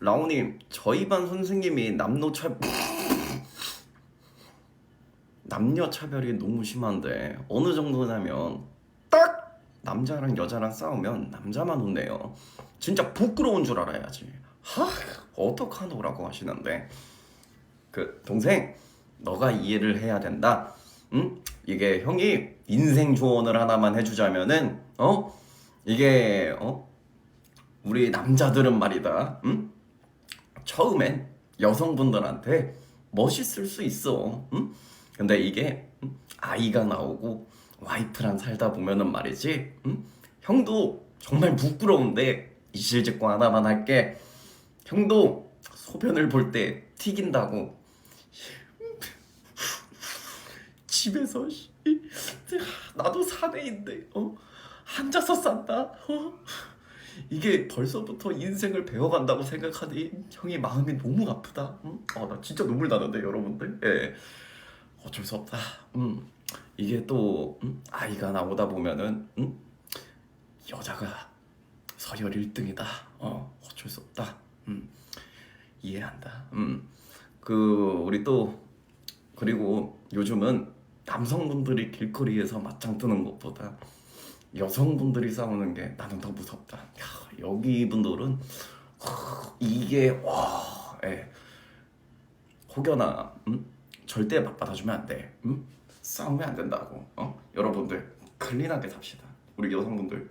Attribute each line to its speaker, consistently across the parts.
Speaker 1: 라오님 저희 반 선생님이 남녀차 남녀 차별이 너무 심한데 어느 정도냐면 딱 남자랑 여자랑 싸우면 남자만 혼내요. 진짜 부끄러운 줄 알아야지. 하 어떡하노라고 하시는데 그 동생 너가 이해를 해야 된다. 응? 이게 형이 인생 조언을 하나만 해주자면은 어 이게 어 우리 남자들은 말이다. 응? 처음엔 여성분들한테 멋있을 수 있어. 응? 근데 이게 응? 아이가 나오고 와이프랑 살다 보면은 말이지. 응? 형도 정말 부끄러운데 이실직고 하나만 할게. 형도 소변을 볼 때 튀긴다고. 집에서 씨, 나도 사내인데 어 앉아서 싼다. 어? 이게 벌써부터 인생을 배워간다고 생각하니 형이 마음이 너무 아프다. 응? 아, 나 진짜 눈물 나는데 여러분들. 예. 어쩔 수 없다. 음. 이게 또 음? 아이가 나오다 보면은 음? 여자가 서열 1등이다. 어, 어쩔 수 없다. 음. 이해한다. 음. 그 우리 또 그리고 요즘은 남성분들이 길거리에서 맞짱 뜨는 것보다 여성분들이 싸우는 게 나는 더 무섭다. 야, 여기 분들은 하, 이게 와, 예. 혹여나 음? 절대 맞받아주면 안 돼. 음? 싸우면 안 된다고. 어? 여러분들 클린하게 삽시다. 우리 여성분들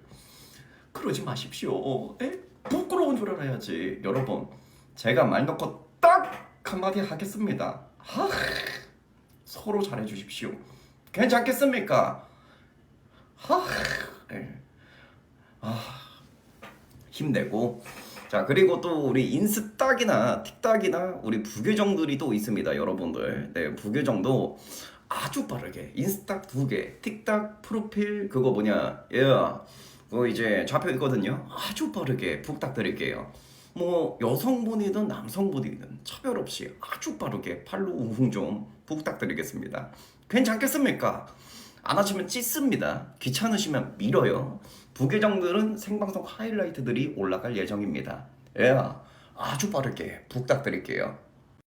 Speaker 1: 그러지 마십시오. 에? 부끄러운 줄 알아야지. 여러분 제가 말 놓고 딱 한마디 하겠습니다. 하, 서로 잘해주십시오. 괜찮겠습니까? 하, 예. 아, 힘내고. 자 그리고 또 우리 인스딱이나 틱딱이나 우리 부계정들이 또 있습니다 여러분들. 네 부계정도 아주 빠르게 인스딱 두개 틱딱 프로필 그거 뭐냐? 예 그거 이제 좌표 있거든요. 아주 빠르게 부탁드릴게요. 뭐 여성분이든 남성분이든 차별 없이 아주 빠르게 팔로 우흥 좀 부탁드리겠습니다. 괜찮겠습니까? 안 하시면 찢습니다. 귀찮으시면 밀어요. 부계정들은 생방송 하이라이트들이 올라갈 예정입니다. 예, 아주 빠르게 부탁드릴게요.